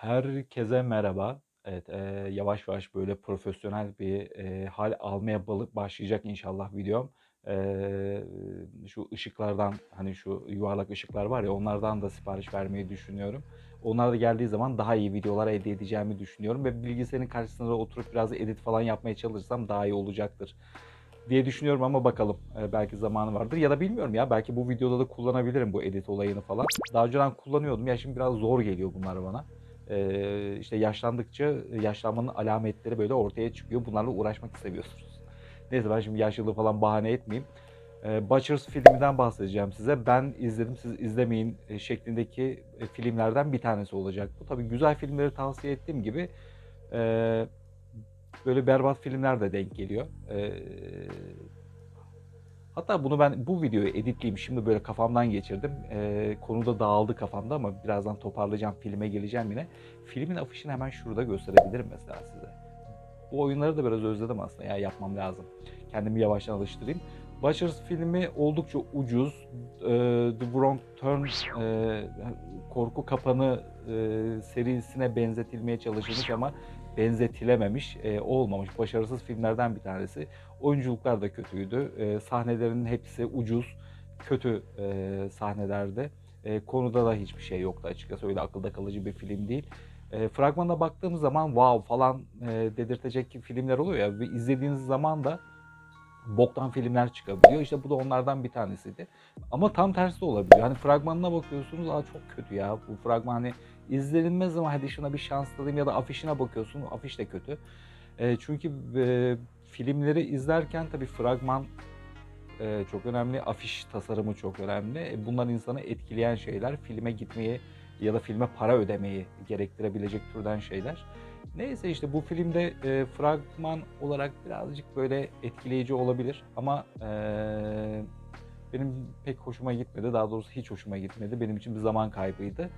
Herkese merhaba. Evet, eee, yavaş yavaş böyle profesyonel bir, eee, hâl almaya balı başlayacak inşallah videom. Eee, şu ışıklardan, hani, şu yuvarlak ışıklar var ya, onlardan da sipariş vermeyi düşünüyorum. Onlar da geldiği zaman daha iyi videolar elde edeceğimi düşünüyorum ve bilgisayarın karşısında da oturup biraz edit falan yapmaya çalışırsam daha iyi olacaktır diye düşünüyorum ama bakalım. Eee, belki zamanı vardır ya da bilmiyorum ya, belki bu videoda da kullanabilirim bu edit olayını falan. Daha önceden kullanıyordum. Ya, şimdi biraz zor geliyor bunlar bana. Eee, işte yaşlandıkça yaşlanmanın alametleri böyle ortaya çıkıyor. Bunlarla uğraşmak istemiyorsunuz. Neyse ben şimdi yaşlılığı falan bahane etmeyeyim. Eee, Butchers filminden bahsedeceğim size. Ben izledim, siz izlemeyin eee, şeklindeki e, filmlerden bir tanesi olacak bu. Tabii güzel filmleri tavsiye ettiğim gibi böyle berbat filmler de denk geliyor. Eee, hatta bunu ben bu videoyu editleyeyim. Şimdi böyle kafamdan geçirdim. Eee konuda dağıldı kafamda ama birazdan toparlayacağım. Filme geleceğim yine. Filmin afişini hemen şurada gösterebilirim mesela size. Bu oyunları da biraz özledim aslında. Ya yapmam lazım. Kendimi yavaştan alıştırayım. Butchers filmi oldukça ucuz. Eee, The Wrong Turn eee, korku kapanı eee, serisine benzetilmeye çalışılmış ama benzetilememiş, eee, olmamış, başarısız filmlerden bir tanesi. Oyunculuklar da kötüydü. Eee, sahnelerin hepsi ucuz, kötü eee, sahnelerdi. Eee, konuda da hiçbir şey yoktu açıkçası. Öyle akılda kalıcı bir film değil. Eee, fragmana baktığımız zaman wow falan eee, dedirtecek filmler oluyor ya ve izlediğiniz zaman da boktan filmler çıkabiliyor. İşte bu da onlardan bir tanesiydi. Ama tam tersi de olabiliyor. Hani fragmanına bakıyorsunuz, aa çok kötü ya bu fragman hani izlenilmez ama hadi şuna bir şans tanıyayım ya da afişine bakıyorsun, afiş de kötü. Eee, çünkü eee, filmleri izlerken tabii fragman eee, çok önemli, afiş tasarımı çok önemli. E, bunlar insanı etkileyen şeyler. Filme gitmeyi ya da filme para ödemeyi gerektirebilecek türden şeyler. Neyse işte bu filmde eee, fragman olarak birazcık böyle etkileyici olabilir ama eee, benim pek hoşuma gitmedi. Daha doğrusu hiç hoşuma gitmedi. Benim için bir zaman kaybıydı.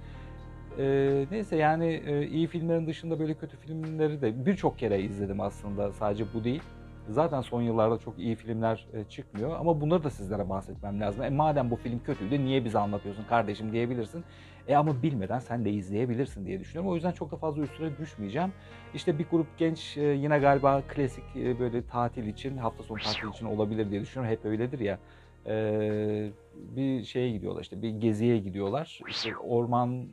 Eee, neyse yani eee, iyi filmlerin dışında böyle kötü filmleri de birçok kere izledim aslında. Sadece bu değil. Zaten son yıllarda çok iyi filmler e, çıkmıyor ama bunları da sizlere bahsetmem lazım. E madem bu film kötüydü niye bize anlatıyorsun kardeşim diyebilirsin. E ama bilmeden sen de izleyebilirsin diye düşünüyorum. O yüzden çok da fazla üstüne düşmeyeceğim. İşte bir grup genç e, yine galiba klasik e, böyle tatil için, hafta sonu tatil için olabilir diye düşünüyorum. Hep öyledir ya. E, bir şeye gidiyorlar işte bir geziye gidiyorlar. İşte orman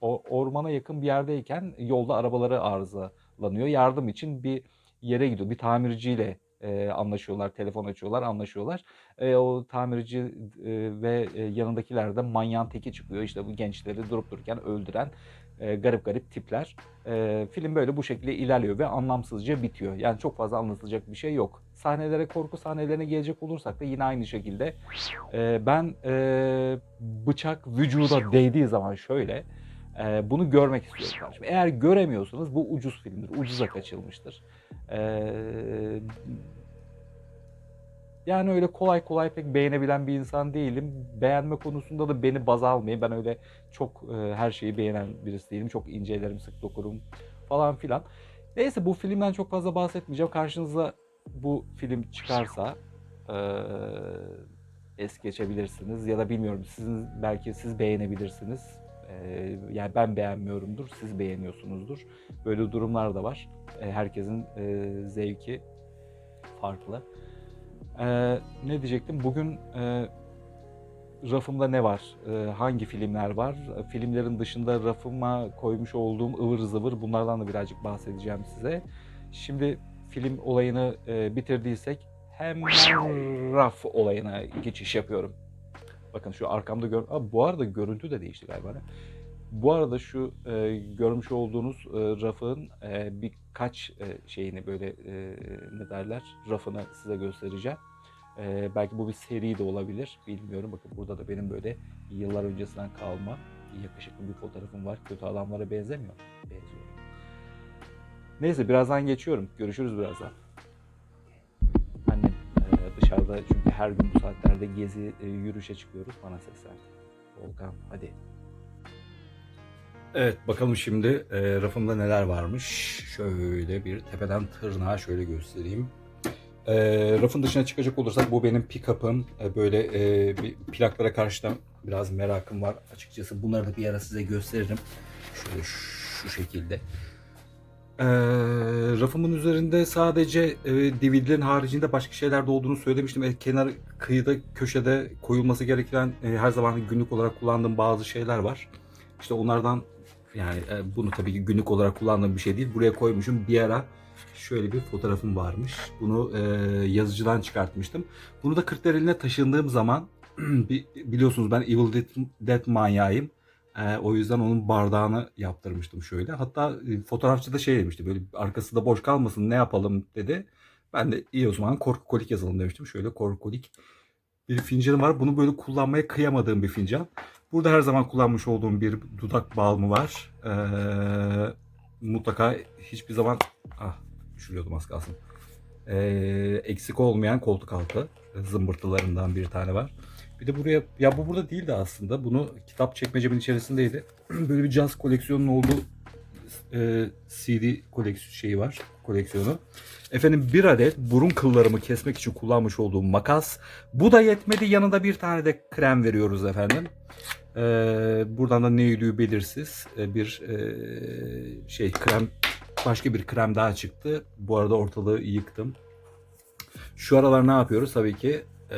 ormana yakın bir yerdeyken yolda arabaları arızalanıyor. Yardım için bir yere gidiyor. Bir tamirciyle e, anlaşıyorlar, telefon açıyorlar, anlaşıyorlar. E, o tamirci e, ve e, yanındakiler de manyağın teki çıkıyor. İşte bu gençleri durup dururken öldüren e, garip garip tipler. E, film böyle bu şekilde ilerliyor ve anlamsızca bitiyor. Yani çok fazla anlatılacak bir şey yok. Sahnelere, korku sahnelerine gelecek olursak da yine aynı şekilde e, ben e, bıçak vücuda değdiği zaman şöyle e, bunu görmek istiyorum kardeşim. Eğer göremiyorsanız bu ucuz filmdir, ucuza kaçılmıştır. E, yani öyle kolay kolay pek beğenebilen bir insan değilim. Beğenme konusunda da beni baz almayın. Ben öyle çok e, her şeyi beğenen birisi değilim. Çok incelerim, sık dokurum falan filan. Neyse bu filmden çok fazla bahsetmeyeceğim. Karşınıza bu film çıkarsa e, es geçebilirsiniz ya da bilmiyorum sizin belki siz beğenebilirsiniz. E, yani ben beğenmiyorumdur, siz beğeniyorsunuzdur. Böyle durumlar da var. E, herkesin e, zevki farklı. Ee, ne diyecektim? Bugün e, rafımda ne var? E, hangi filmler var? E, Filmlerin dışında rafıma koymuş olduğum ıvır zıvır bunlardan da birazcık bahsedeceğim size. Şimdi film olayını e, bitirdiysek hemen raf olayına geçiş yapıyorum. Bakın şu arkamda gör... Aa, bu arada görüntü de değişti galiba. ne? Bu arada şu e, görmüş olduğunuz e, rafın e, birkaç e, şeyini böyle e, ne derler rafını size göstereceğim. E, belki bu bir seri de olabilir bilmiyorum. Bakın burada da benim böyle yıllar öncesinden kalma yakışıklı bir fotoğrafım var. Kötü adamlara benzemiyor. Benziyor. Neyse birazdan geçiyorum. Görüşürüz birazdan. Annem e, dışarıda çünkü her gün bu saatlerde gezi e, yürüyüşe çıkıyoruz. Bana seslendi. Volkan hadi. Evet bakalım şimdi e, rafımda neler varmış. Şöyle bir tepeden tırnağa şöyle göstereyim. E, rafın dışına çıkacak olursak bu benim pick-up'ım. E, böyle e, bir plaklara karşı da biraz merakım var açıkçası. Bunları da bir ara size gösteririm. Şöyle şu şekilde. Ee, rafımın üzerinde sadece e, DVD'lerin haricinde başka şeyler de olduğunu söylemiştim. E, kenar kıyıda köşede koyulması gereken e, her zaman günlük olarak kullandığım bazı şeyler var. İşte onlardan yani e, bunu tabii ki günlük olarak kullandığım bir şey değil. Buraya koymuşum. Bir ara şöyle bir fotoğrafım varmış. Bunu e, yazıcıdan çıkartmıştım. Bunu da Kırklareli'ne taşındığım zaman bi- biliyorsunuz ben Evil Dead, Dead manyağıyım. E, o yüzden onun bardağını yaptırmıştım şöyle. Hatta e, fotoğrafçı da şey demişti böyle arkası da boş kalmasın ne yapalım dedi. Ben de iyi o zaman korku yazalım demiştim. Şöyle korku kolik bir fincanım var. Bunu böyle kullanmaya kıyamadığım bir fincan. Burada her zaman kullanmış olduğum bir dudak balmı var. Ee, mutlaka hiçbir zaman ah düşürüyordum az kalsın. Ee, eksik olmayan koltuk altı zımbırtılarından bir tane var. Bir de buraya ya bu burada değildi aslında. Bunu kitap çekmecemin içerisindeydi. Böyle bir caz koleksiyonunun olduğu e, CD koleksiyon şeyi var. Koleksiyonu. Efendim bir adet burun kıllarımı kesmek için kullanmış olduğum makas. Bu da yetmedi. Yanında bir tane de krem veriyoruz efendim. Ee, buradan da ne yürüdüğü belirsiz Ee, bir e, şey krem başka bir krem daha çıktı. Bu arada ortalığı yıktım. Şu aralar ne yapıyoruz? Tabii ki e,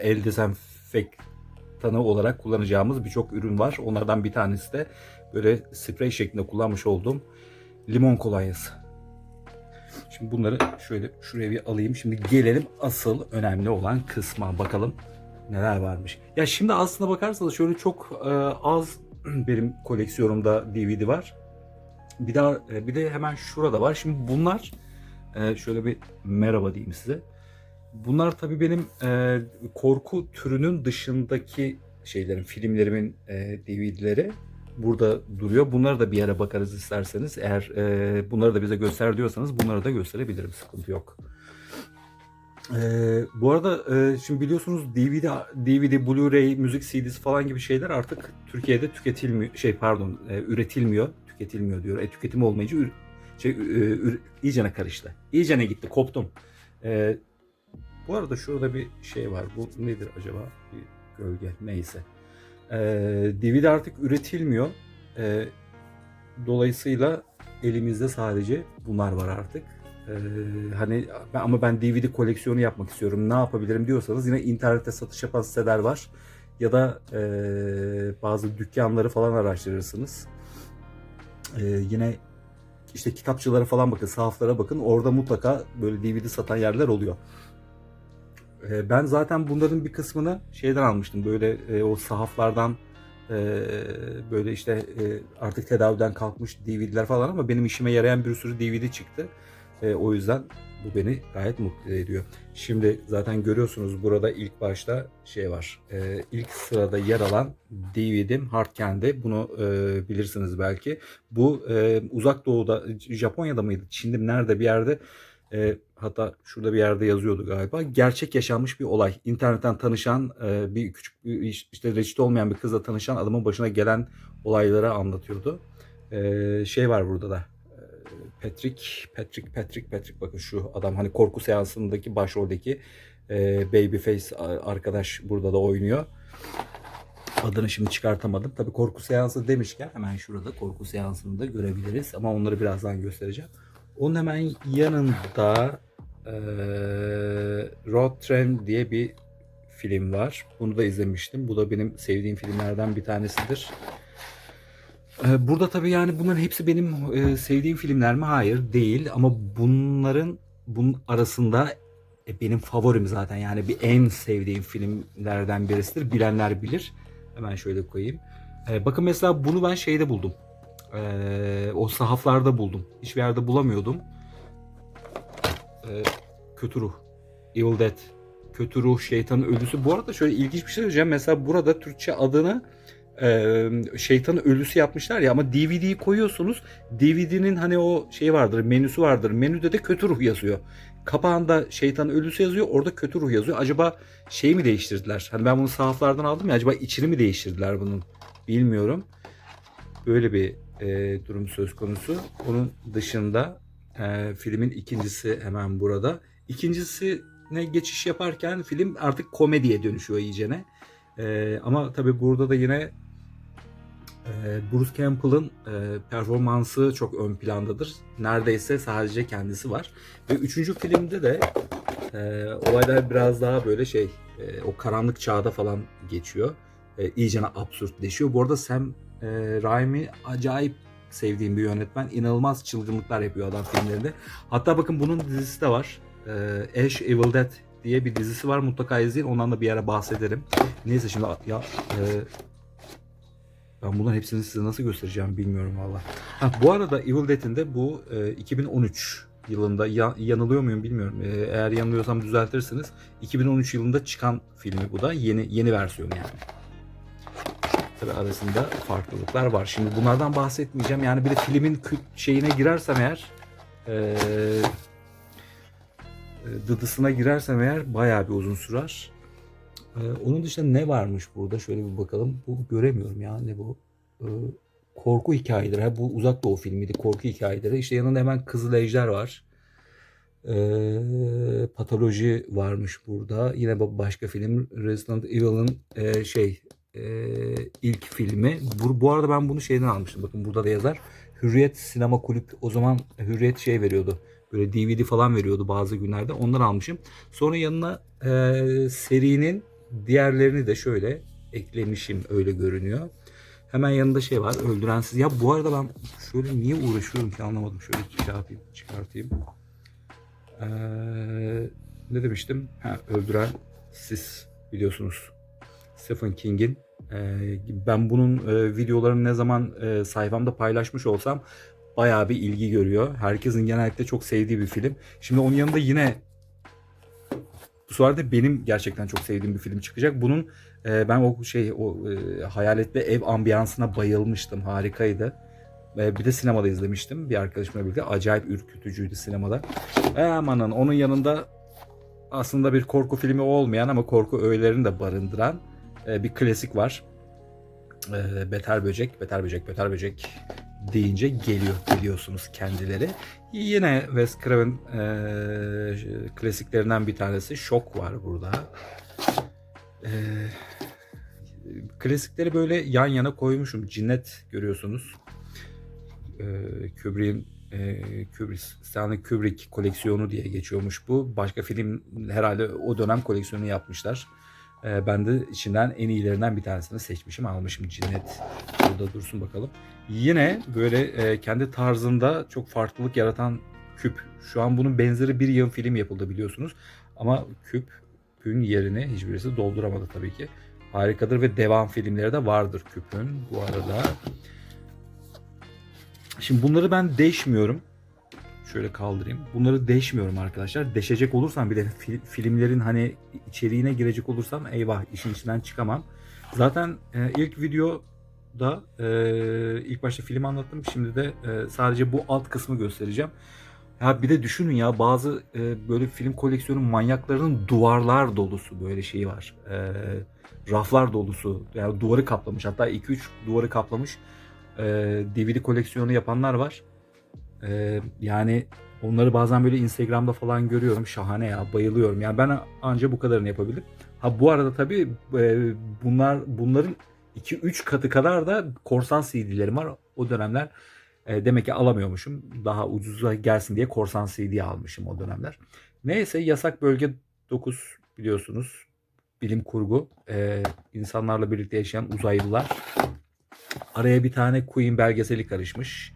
el dezenfektanı olarak kullanacağımız birçok ürün var. Onlardan bir tanesi de böyle sprey şeklinde kullanmış olduğum limon kolonyası. Şimdi bunları şöyle şuraya bir alayım. Şimdi gelelim asıl önemli olan kısma. Bakalım neler varmış. Ya şimdi aslına bakarsanız şöyle çok e, az benim koleksiyonumda DVD var. Bir daha e, bir de hemen şurada var. Şimdi bunlar e, şöyle bir merhaba diyeyim size. Bunlar tabii benim e, korku türünün dışındaki şeylerin, filmlerimin e, DVD'leri burada duruyor. Bunları da bir yere bakarız isterseniz. Eğer e, bunları da bize göster diyorsanız bunları da gösterebilirim. Sıkıntı yok. Ee, bu arada e, şimdi biliyorsunuz DVD, DVD, Blu-ray, müzik CD'si falan gibi şeyler artık Türkiye'de tüketilmiyor. Şey pardon, e, üretilmiyor. Tüketilmiyor diyor. E, tüketim olmayınca şey, e, ür, iyicene karıştı. İyicene gitti, koptum. E, bu arada şurada bir şey var. Bu nedir acaba? Bir gölge. Neyse. E, DVD artık üretilmiyor. E, dolayısıyla elimizde sadece bunlar var artık. Ee, hani ben, ama ben DVD koleksiyonu yapmak istiyorum. Ne yapabilirim diyorsanız yine internette satış yapan siteler var. Ya da e, bazı dükkanları falan araştırırsınız. Ee, yine işte kitapçılara falan bakın, sahaflara bakın. Orada mutlaka böyle DVD satan yerler oluyor. Ee, ben zaten bunların bir kısmını şeyden almıştım. Böyle e, o sahaflardan e, böyle işte e, artık tedaviden kalkmış DVD'ler falan ama benim işime yarayan bir sürü DVD çıktı. E, o yüzden bu beni gayet mutlu ediyor. Şimdi zaten görüyorsunuz burada ilk başta şey var. E, ilk sırada yer alan DVD'm Hard Candy. Bunu e, bilirsiniz belki. Bu e, uzak doğuda Japonya'da mıydı? Çin'de nerede bir yerde e, hatta şurada bir yerde yazıyordu galiba. Gerçek yaşanmış bir olay. İnternetten tanışan e, bir küçük bir, işte reçete olmayan bir kızla tanışan adamın başına gelen olayları anlatıyordu. E, şey var burada da. Patrick, Patrick, Patrick, Patrick bakın şu adam hani korku seansındaki başroldeki e, Babyface arkadaş burada da oynuyor. Adını şimdi çıkartamadım. Tabii korku seansı demişken hemen şurada korku seansını da görebiliriz. Ama onları birazdan göstereceğim. Onun hemen yanında e, Road Train diye bir film var. Bunu da izlemiştim. Bu da benim sevdiğim filmlerden bir tanesidir. Ee, Burada tabii yani bunların hepsi benim e, sevdiğim filmler mi? Hayır değil ama bunların bunun arasında e, benim favorim zaten yani bir en sevdiğim filmlerden birisidir. Bilenler bilir. Hemen şöyle koyayım. E, bakın mesela bunu ben şeyde buldum. E, o sahaflarda buldum. Hiçbir yerde bulamıyordum. E, kötü ruh. Evil Dead. Kötü ruh, şeytanın ölüsü. Bu arada şöyle ilginç bir şey söyleyeceğim. Mesela burada Türkçe adını e, şeytanın ölüsü yapmışlar ya ama DVD'yi koyuyorsunuz. DVD'nin hani o şey vardır, menüsü vardır. Menüde de kötü ruh yazıyor. Kapağında şeytanın ölüsü yazıyor, orada kötü ruh yazıyor. Acaba şey mi değiştirdiler? Hani ben bunu sahaflardan aldım ya acaba içini mi değiştirdiler bunun? Bilmiyorum. Böyle bir e, durum söz konusu. Onun dışında e, filmin ikincisi hemen burada. İkincisine geçiş yaparken film artık komediye dönüşüyor iyicene. E, ama tabii burada da yine Ee, Bruce Campbell'ın e, performansı çok ön plandadır. Neredeyse sadece kendisi var. Ve üçüncü filmde de e, olaylar biraz daha böyle şey e, o karanlık çağda falan geçiyor. E, iyicene absürtleşiyor. Bu arada Sam e, Raimi acayip sevdiğim bir yönetmen. İnanılmaz çılgınlıklar yapıyor adam filmlerinde. Hatta bakın bunun dizisi de var. E, Ash Evil Dead diye bir dizisi var. Mutlaka izleyin. Ondan da bir ara bahsederim. Neyse şimdi ya e, ben bunların hepsini size nasıl göstereceğim bilmiyorum valla. Bu arada Evil Dead'in de bu e, 2013 yılında ya- yanılıyor muyum bilmiyorum. E, eğer yanılıyorsam düzeltirsiniz. 2013 yılında çıkan filmi bu da yeni yeni versiyonu yani. Tabi arasında farklılıklar var. Şimdi bunlardan bahsetmeyeceğim. Yani bir de filmin şeyine girersem eğer e, e, dıdısına girersem eğer bayağı bir uzun sürer. Ee, onun dışında ne varmış burada? Şöyle bir bakalım. Bu göremiyorum ya. Ne bu? Ee, korku hikayeleri. Ha, bu uzak doğu filmiydi. Korku hikayeleri. İşte yanında hemen Kızıl Ejder var. Ee, patoloji varmış burada. Yine ba- başka film. Resident Evil'ın e, şey e, ilk filmi. Bu, bu arada ben bunu şeyden almıştım. Bakın burada da yazar. Hürriyet Sinema Kulüp. O zaman Hürriyet şey veriyordu. Böyle DVD falan veriyordu bazı günlerde. Onları almışım. Sonra yanına e, serinin diğerlerini de şöyle eklemişim öyle görünüyor. Hemen yanında şey var öldürensiz. Ya bu arada ben şöyle niye uğraşıyorum ki anlamadım. Şöyle şey yapayım çıkartayım. Ee, ne demiştim? Ha, öldüren siz biliyorsunuz. Stephen King'in. Ee, ben bunun e, videolarını ne zaman e, sayfamda paylaşmış olsam bayağı bir ilgi görüyor. Herkesin genellikle çok sevdiği bir film. Şimdi onun yanında yine bu sefer de benim gerçekten çok sevdiğim bir film çıkacak. Bunun e, ben o şey o e, hayaletli ev ambiyansına bayılmıştım. Harikaydı. Bir de sinemada izlemiştim bir arkadaşımla birlikte. Acayip ürkütücüydü sinemada. E, amanın onun yanında aslında bir korku filmi olmayan ama korku öğelerini de barındıran e, bir klasik var. E, Beter Böcek, Beter Böcek, Beter Böcek deyince geliyor biliyorsunuz kendileri. Yine Wes Craven e, klasiklerinden bir tanesi Şok var burada. E, klasikleri böyle yan yana koymuşum. Cinnet görüyorsunuz. E, Kubrick'in e, Kubrick, Stanley Kubrick koleksiyonu diye geçiyormuş bu. Başka film herhalde o dönem koleksiyonu yapmışlar. E, ben de içinden en iyilerinden bir tanesini seçmişim. Almışım Cinnet. Burada dursun bakalım. Yine böyle e, kendi tarzında çok farklılık yaratan küp. Şu an bunun benzeri bir yıl film yapıldı biliyorsunuz. Ama küpün yerini hiçbirisi dolduramadı tabii ki. Harikadır ve devam filmleri de vardır küpün bu arada. Şimdi bunları ben deşmiyorum. Şöyle kaldırayım. Bunları deşmiyorum arkadaşlar. Deşecek olursam bile fi- filmlerin hani içeriğine girecek olursam eyvah işin içinden çıkamam. Zaten e, ilk videoda e, ilk başta film anlattım. Şimdi de e, sadece bu alt kısmı göstereceğim. Ya bir de düşünün ya bazı e, böyle film koleksiyonu manyaklarının duvarlar dolusu böyle şeyi var. E, raflar dolusu. Yani duvarı kaplamış. Hatta 2-3 duvarı kaplamış. E, DVD koleksiyonu yapanlar var. E, yani onları bazen böyle Instagram'da falan görüyorum. Şahane ya bayılıyorum. Yani ben anca bu kadarını yapabildim. Ha bu arada tabii e, bunlar bunların 2-3 katı kadar da korsan CD'lerim var. O dönemler e, demek ki alamıyormuşum. Daha ucuza gelsin diye korsan CD almışım o dönemler. Neyse yasak bölge 9 biliyorsunuz. Bilim kurgu. E, insanlarla birlikte yaşayan uzaylılar. Araya bir tane Queen belgeseli karışmış.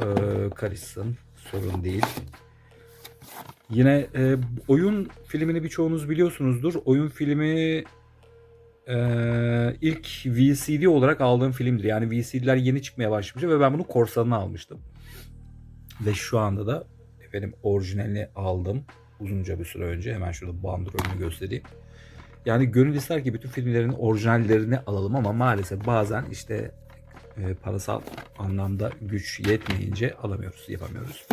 E, karışsın. Sorun değil. Yine e, oyun filmini birçoğunuz biliyorsunuzdur. Oyun filmi e, ilk VCD olarak aldığım filmdir. Yani VCD'ler yeni çıkmaya başlamıştı ve ben bunu korsanını almıştım. Ve şu anda da efendim orijinalini aldım. Uzunca bir süre önce. Hemen şurada bandrolünü göstereyim. Yani gönül ister ki bütün filmlerin orijinallerini alalım ama maalesef bazen işte e, parasal anlamda güç yetmeyince alamıyoruz, yapamıyoruz.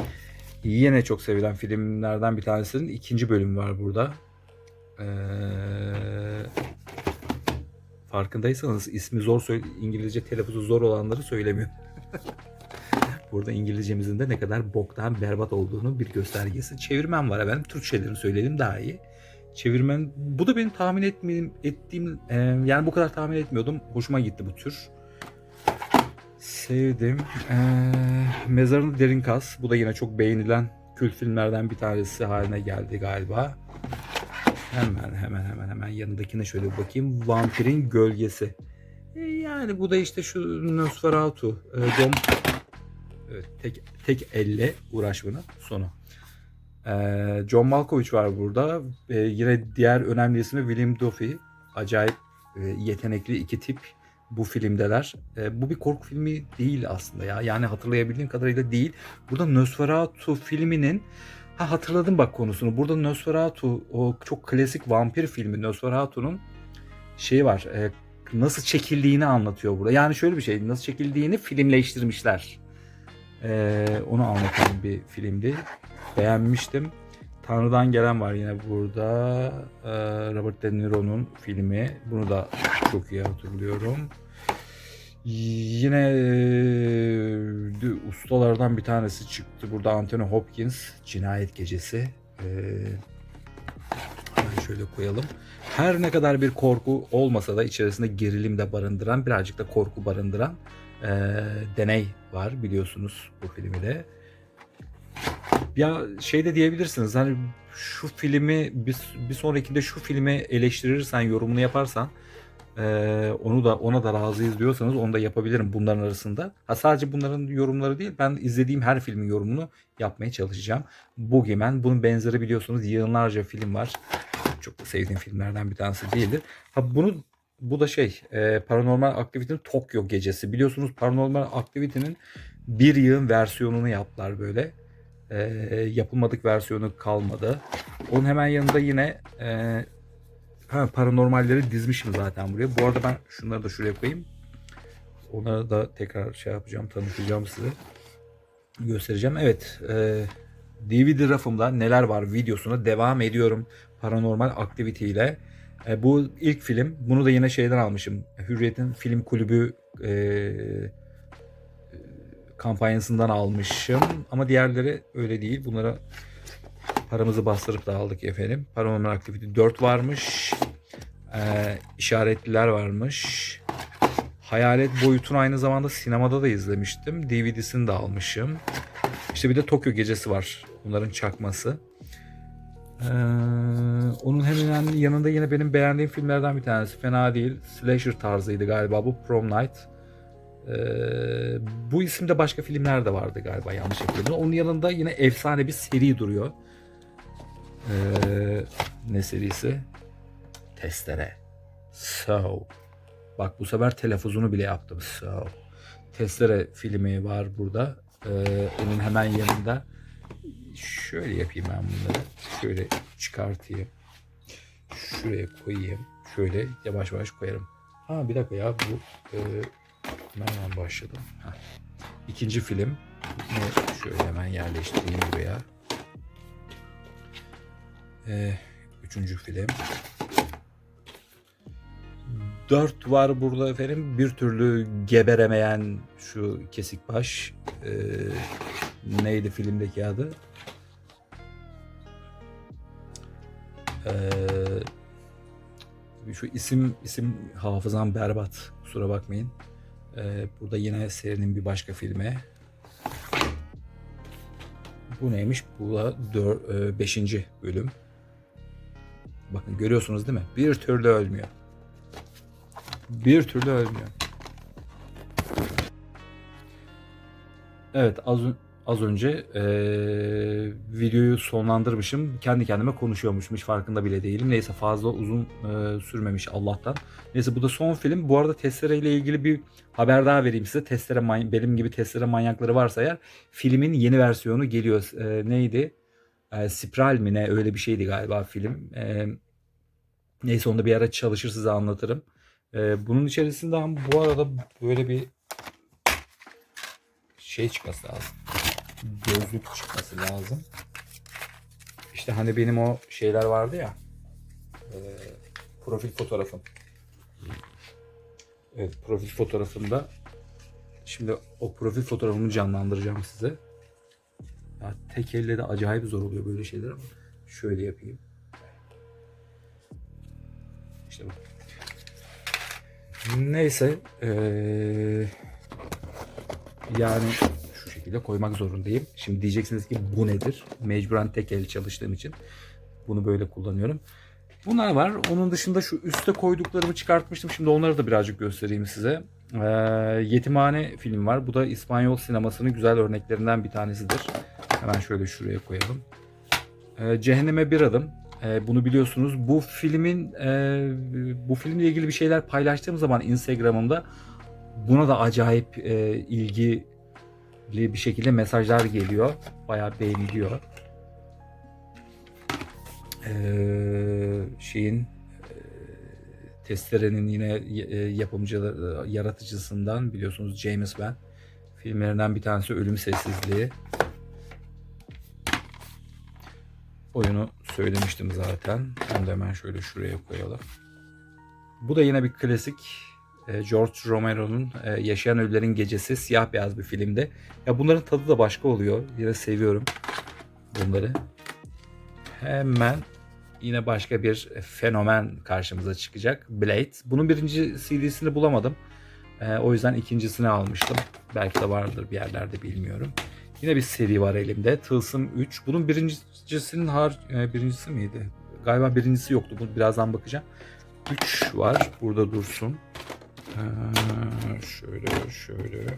Yine çok sevilen filmlerden bir tanesinin ikinci bölümü var burada. Ee, farkındaysanız ismi zor söyle İngilizce telaffuzu zor olanları söylemiyorum. Burada İngilizcemizin de ne kadar boktan berbat olduğunu bir göstergesi. Çevirmen var efendim. Türkçelerini söyleyelim daha iyi. Çevirmen bu da benim tahmin etmediğim ettiğim e, yani bu kadar tahmin etmiyordum. Hoşuma gitti bu tür. Sevdim. Ee, Mezarını Derin Kaz. Bu da yine çok beğenilen kült filmlerden bir tanesi haline geldi galiba. Hemen hemen hemen hemen yanındakine şöyle bir bakayım. Vampirin Gölgesi. E, yani bu da işte şu Nosferatu. E, John... Evet, tek, tek elle uğraş bunu. Sonu. E, John Malkovich var burada. E, yine diğer önemli ismi William Duffy. Acayip e, yetenekli iki tip bu filmdeler. E, bu bir korku filmi değil aslında ya. Yani hatırlayabildiğim kadarıyla değil. Burada Nosferatu filminin ha hatırladım bak konusunu. Burada Nosferatu o çok klasik vampir filmi Nosferatu'nun şeyi var. e, nasıl çekildiğini anlatıyor burada. Yani şöyle bir şey. Nasıl çekildiğini filmleştirmişler. E, onu anlatan bir filmdi. Beğenmiştim. Tanrı'dan gelen var yine burada. E, Robert De Niro'nun filmi. Bunu da çok iyi hatırlıyorum. Yine e, ustalardan bir tanesi çıktı. Burada Anthony Hopkins Cinayet Gecesi. E, şöyle koyalım. Her ne kadar bir korku olmasa da içerisinde gerilim de barındıran, birazcık da korku barındıran e, deney var biliyorsunuz bu filmi de. Ya şey de diyebilirsiniz hani şu filmi bir, bir sonrakinde şu filmi eleştirirsen, yorumunu yaparsan ee, onu da ona da razıyız diyorsanız onu da yapabilirim bunların arasında. Ha sadece bunların yorumları değil ben izlediğim her filmin yorumunu yapmaya çalışacağım. Boogeyman bunun benzeri biliyorsunuz yığınlarca film var. Çok da sevdiğim filmlerden bir tanesi değildir. Ha bunu bu da şey e, Paranormal Activity'nin Tokyo gecesi. Biliyorsunuz Paranormal Activity'nin bir yığın versiyonunu yaptılar böyle. E, yapılmadık versiyonu kalmadı. Onun hemen yanında yine e, Ha, paranormalleri dizmişim zaten buraya. Bu arada ben şunları da şuraya koyayım. Onları da tekrar şey yapacağım, tanıtacağım size. Göstereceğim. Evet. E, DVD rafımda neler var videosuna devam ediyorum. Paranormal Activity ile. E, bu ilk film. Bunu da yine şeyden almışım. Hürriyet'in film kulübü e, kampanyasından almışım. Ama diğerleri öyle değil. Bunlara paramızı bastırıp da aldık efendim. Paranormal Activity 4 varmış. Ee, işaretliler varmış. Hayalet boyutunu aynı zamanda sinemada da izlemiştim. DVD'sini de almışım. İşte bir de Tokyo gecesi var. Bunların çakması. Ee, onun hemen yanında yine benim beğendiğim filmlerden bir tanesi. Fena değil. Slasher tarzıydı galiba bu. Prom Night. Ee, bu isimde başka filmler de vardı galiba yanlış hatırlamıyorum. Onun yanında yine efsane bir seri duruyor. Ee, ne serisi? Testere. So. Bak bu sefer telaffuzunu bile yaptım. So. Testere filmi var burada. Ee, onun hemen yanında. Şöyle yapayım ben bunları. Şöyle çıkartayım. Şuraya koyayım. Şöyle yavaş yavaş koyarım. Ha bir dakika ya bu e, nereden başladım? Ha. İkinci film. Şöyle hemen yerleştireyim buraya. Ee, üçüncü film. Dört var burada efendim. Bir türlü geberemeyen şu kesik baş. Ee, neydi filmdeki adı? Ee, şu isim isim hafızam berbat. Kusura bakmayın. Ee, burada yine serinin bir başka filmi. Bu neymiş? Bu da 5. bölüm. Bakın görüyorsunuz değil mi? Bir türlü ölmüyor. Bir türlü ölmüyor. Evet az, az önce eee, videoyu sonlandırmışım. Kendi kendime konuşuyormuşum. Hiç farkında bile değilim. Neyse fazla uzun eee, sürmemiş Allah'tan. Neyse bu da son film. Bu arada Testere ile ilgili bir haber daha vereyim size. Testere benim gibi Testere manyakları varsa eğer filmin yeni versiyonu geliyor. Eee, neydi? E, Spiral mi ne öyle bir şeydi galiba film. E, neyse onu da bir ara çalışır size anlatırım. E, bunun içerisinde ama bu arada böyle bir şey çıkması lazım. Gözlük çıkması lazım. İşte hani benim o şeyler vardı ya. e, profil fotoğrafım. Evet profil fotoğrafımda şimdi o profil fotoğrafımı canlandıracağım size. Ya tek elle de acayip zor oluyor böyle şeyler ama şöyle yapayım. İşte bu. Neyse. eee, Yani şu şekilde koymak zorundayım. Şimdi diyeceksiniz ki bu nedir? Mecburen tek el çalıştığım için bunu böyle kullanıyorum. Bunlar var. Onun dışında şu üste koyduklarımı çıkartmıştım. Şimdi onları da birazcık göstereyim size. Ee, Yetimhane film var. Bu da İspanyol sinemasının güzel örneklerinden bir tanesidir. Hemen şöyle şuraya koyalım. Ee, Cehenneme Bir Adım. Ee, bunu biliyorsunuz. Bu filmin e, bu filmle ilgili bir şeyler paylaştığım zaman Instagram'ımda buna da acayip e, ilgili bir şekilde mesajlar geliyor. Bayağı beğeniliyor. Ee, şeyin e, Testere'nin yine e, yapımcı yaratıcısından biliyorsunuz James Wan filmlerinden bir tanesi Ölüm Sessizliği. Oyunu söylemiştim zaten. Onu da hemen şöyle şuraya koyalım. Bu da yine bir klasik. e, George Romero'nun e, Yaşayan Ölülerin Gecesi siyah beyaz bir filmde. Ya bunların tadı da başka oluyor. Yine seviyorum bunları. Hemen yine başka bir fenomen karşımıza çıkacak. Blade. Bunun birinci CD'sini bulamadım. E, o yüzden ikincisini almıştım. Belki de vardır bir yerlerde bilmiyorum. Yine bir seri var elimde. Tılsım 3. Bunun birincisinin har e, birincisi miydi? Galiba birincisi yoktu. Bu birazdan bakacağım. 3 var. Burada dursun. Ee, şöyle şöyle.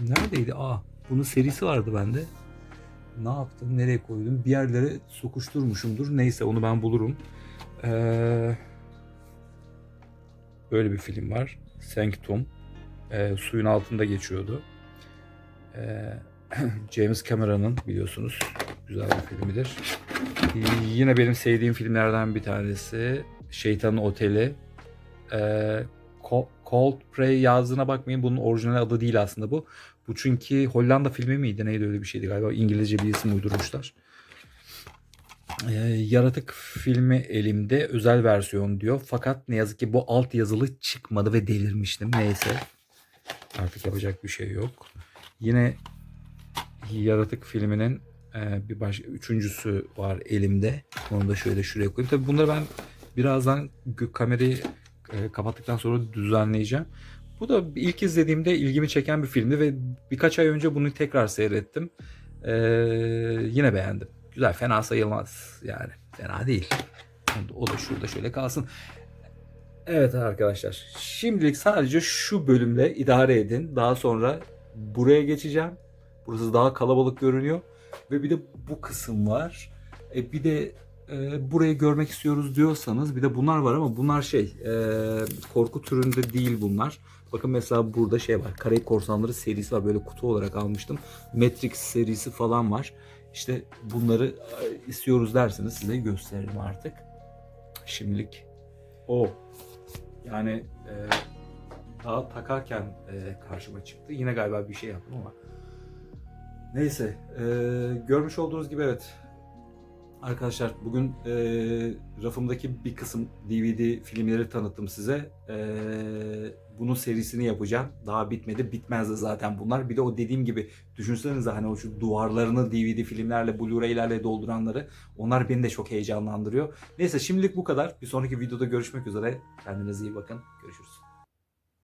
Neredeydi? Aa, bunun serisi vardı bende. Ne yaptım? Nereye koydum? Bir yerlere sokuşturmuşumdur. Neyse onu ben bulurum. Ee, böyle bir film var. Sanctum. Ee, suyun altında geçiyordu. Ee, James Cameron'ın biliyorsunuz güzel bir filmidir. Ee, Yine benim sevdiğim filmlerden bir tanesi Şeytanın Oteli. Ee, Co- Coldplay yazdığına bakmayın bunun orijinal adı değil aslında bu. Bu çünkü Hollanda filmi miydi neydi öyle bir şeydi galiba İngilizce bir isim uydurmuşlar. Ee, Yaratık filmi elimde özel versiyon diyor. Fakat ne yazık ki bu alt yazılı çıkmadı ve delirmiştim. Neyse. Artık yapacak bir şey yok. Yine Yaratık filminin e, bir baş üçüncüsü var elimde. Onu da şöyle şuraya koyayım. Tabii bunları ben birazdan kamerayı e, kapattıktan sonra düzenleyeceğim. Bu da ilk izlediğimde ilgimi çeken bir filmdi ve birkaç ay önce bunu tekrar seyrettim. Ee, yine beğendim. Güzel, fena sayılmaz yani. Fena değil. O da şurada şöyle kalsın. Evet arkadaşlar. Şimdilik sadece şu bölümle idare edin. Daha sonra buraya geçeceğim. Burası daha kalabalık görünüyor. Ve bir de bu kısım var. E, bir de e, burayı görmek istiyoruz diyorsanız bir de bunlar var ama bunlar şey e, korku türünde değil bunlar. Bakın mesela burada şey var. Karayip Korsanları serisi var. Böyle kutu olarak almıştım. Matrix serisi falan var. İşte bunları e, istiyoruz derseniz size gösteririm artık. Şimdilik o. Yani e, daha takarken e, karşıma çıktı. Yine galiba bir şey yaptım ama. Neyse. e, görmüş olduğunuz gibi evet. Arkadaşlar bugün e, rafımdaki bir kısım DVD filmleri tanıttım size. E, bunun serisini yapacağım. Daha bitmedi. Bitmez de zaten bunlar. Bir de o dediğim gibi düşünsenize hani o şu duvarlarını DVD filmlerle, Blu-ray'lerle dolduranları. Onlar beni de çok heyecanlandırıyor. Neyse şimdilik bu kadar. Bir sonraki videoda görüşmek üzere. Kendinize iyi bakın. Görüşürüz.